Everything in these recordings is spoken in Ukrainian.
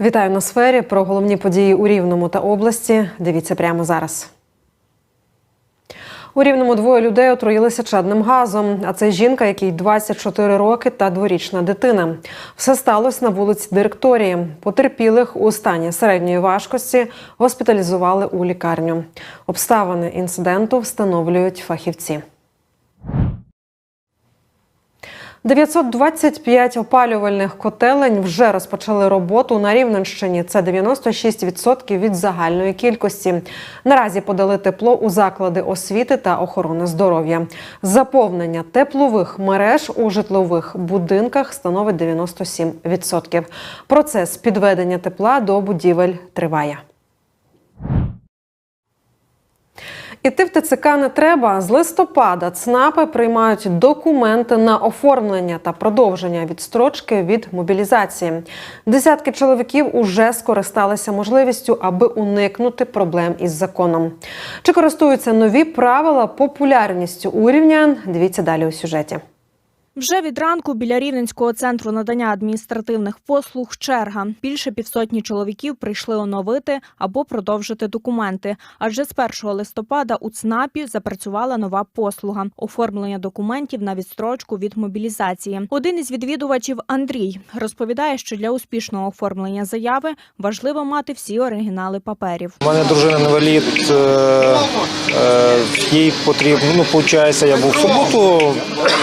Вітаю на сфері. Про головні події у Рівному та області. Дивіться прямо зараз. У Рівному двоє людей отруїлися чадним газом. А це жінка, якій 24 роки та дворічна дитина. Все сталося на вулиці Директорії. Потерпілих у стані середньої важкості госпіталізували у лікарню. Обставини інциденту встановлюють фахівці. 925 опалювальних котелень вже розпочали роботу на Рівненщині. Це 96% від загальної кількості. Наразі подали тепло у заклади освіти та охорони здоров'я. Заповнення теплових мереж у житлових будинках становить 97%. Процес підведення тепла до будівель триває. Іти в ТЦК не треба. З листопада ЦНАПи приймають документи на оформлення та продовження відстрочки від мобілізації. Десятки чоловіків уже скористалися можливістю, аби уникнути проблем із законом. Чи користуються нові правила популярністю урівня? Дивіться далі у сюжеті. Вже від ранку біля Рівненського центру надання адміністративних послуг черга. Більше півсотні чоловіків прийшли оновити або продовжити документи. Адже з 1 листопада у ЦНАПі запрацювала нова послуга оформлення документів на відстрочку від мобілізації. Один із відвідувачів Андрій розповідає, що для успішного оформлення заяви важливо мати всі оригінали паперів. У мене дружина інвалід, е, е, їй потрібно, ну, виходить, я був в суботу,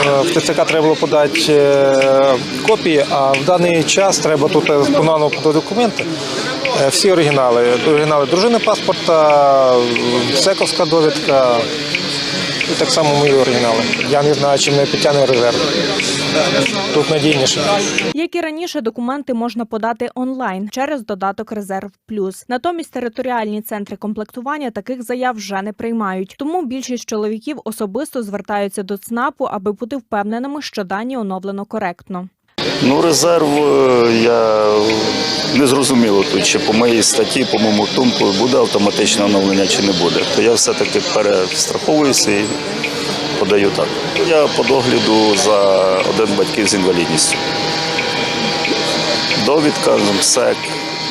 е, в ТЦК треба було подати е, копії, а в даний час треба тут понаново подати документи. Е, Всі оригінали. Оригінали дружини паспорта, сековська довідка так само мої оригінали. Я не знаю, чи мене підтягне резерв. Тут надійніше. Як і раніше, документи можна подати онлайн через додаток Резерв Плюс. Натомість територіальні центри комплектування таких заяв вже не приймають. Тому більшість чоловіків особисто звертаються до ЦНАПу, аби бути впевненими, що дані оновлено коректно. Ну, резерв е, я не зрозуміло тут, чи по моїй статті, по моєму думку, буде автоматичне оновлення чи не буде. То я все-таки перестраховуюся і подаю так. Я по догляду за один батьків з інвалідністю. Довідка, МСЕК,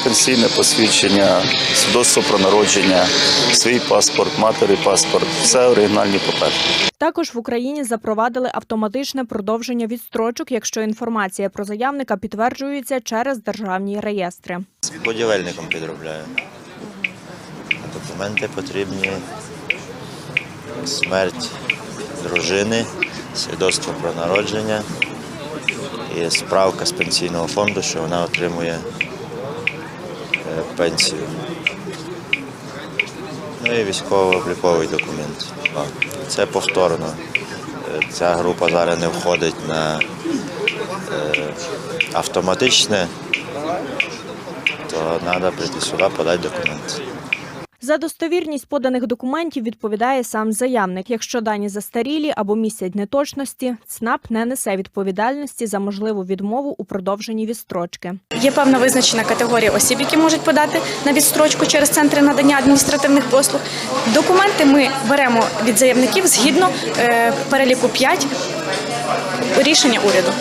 пенсійне посвідчення, свідоцтво про народження, свій паспорт, матері паспорт, все оригінальні папери. Також в Україні запровадили автоматичне продовження відстрочок, якщо інформація про заявника підтверджується через державні реєстри. Будівельником підробляю. Документи потрібні. Смерть дружини, свідоцтво про народження і справка з пенсійного фонду, що вона отримує пенсію. Ну і військово-обліковий документ. Це повторно. Е, Ця група зараз не входить на е, автоматичне то треба прийти сюди, подати документи. За достовірність поданих документів відповідає сам заявник. Якщо дані застарілі або містять неточності, ЦНАП не несе відповідальності за можливу відмову у продовженні відстрочки. Є певна визначена категорія осіб, які можуть подати на відстрочку через центри надання адміністративних послуг. Документи ми беремо від заявників згідно е, переліку 5 рішення уряду.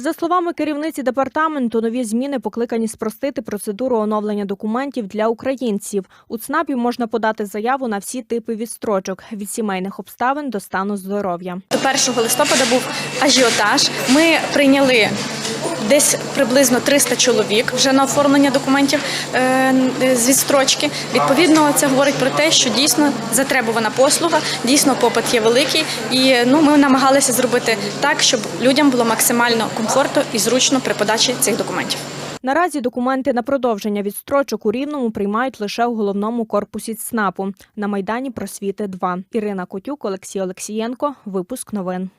За словами керівниці департаменту, нові зміни покликані спростити процедуру оновлення документів для українців. У ЦНАПі можна подати заяву на всі типи відстрочок від сімейних обставин до стану здоров'я. До 1 листопада був ажіотаж. Ми прийняли десь приблизно 300 чоловік вже на оформлення документів е, з відстрочки. Відповідно, це говорить про те, що дійсно затребувана послуга, дійсно попит є великий, і ну ми намагалися зробити так, щоб людям було максимально комфортно і зручно при подачі цих документів. Наразі документи на продовження відстрочок у Рівному приймають лише у головному корпусі ЦНАПу на Майдані Просвіти 2. Ірина Котюк, Олексій Олексієнко. Випуск новин.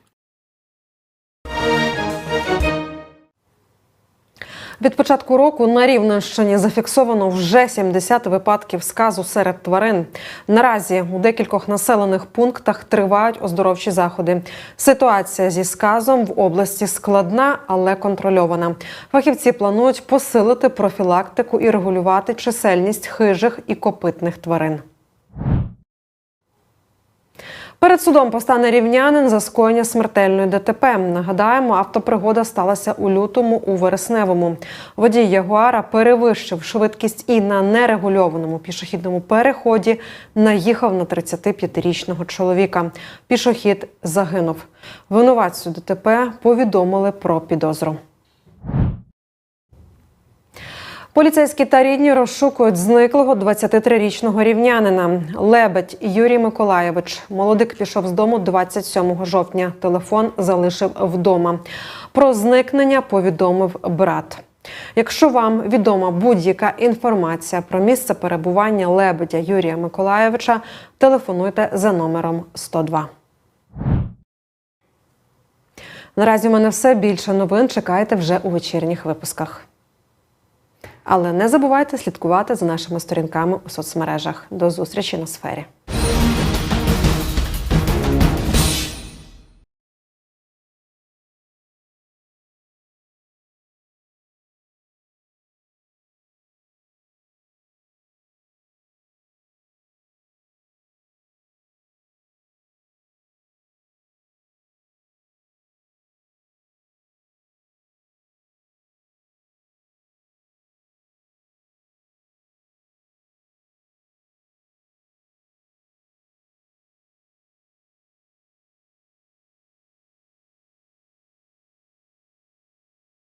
Від початку року на Рівненщині зафіксовано вже 70 випадків сказу серед тварин. Наразі у декількох населених пунктах тривають оздоровчі заходи. Ситуація зі сказом в області складна, але контрольована. Фахівці планують посилити профілактику і регулювати чисельність хижих і копитних тварин. Перед судом постане рівнянин за скоєння смертельної ДТП. Нагадаємо, автопригода сталася у лютому у вересневому. Водій Ягуара перевищив швидкість і на нерегульованому пішохідному переході наїхав на 35-річного чоловіка. Пішохід загинув. Винуватцю ДТП повідомили про підозру. Поліцейські та рідні розшукують зниклого 23-річного рівнянина. Лебедь Юрій Миколаєвич. Молодик пішов з дому 27 жовтня. Телефон залишив вдома. Про зникнення повідомив брат. Якщо вам відома будь-яка інформація про місце перебування лебедя Юрія Миколаєвича, телефонуйте за номером 102. Наразі у мене все більше новин. Чекайте вже у вечірніх випусках. Але не забувайте слідкувати за нашими сторінками у соцмережах. До зустрічі на сфері.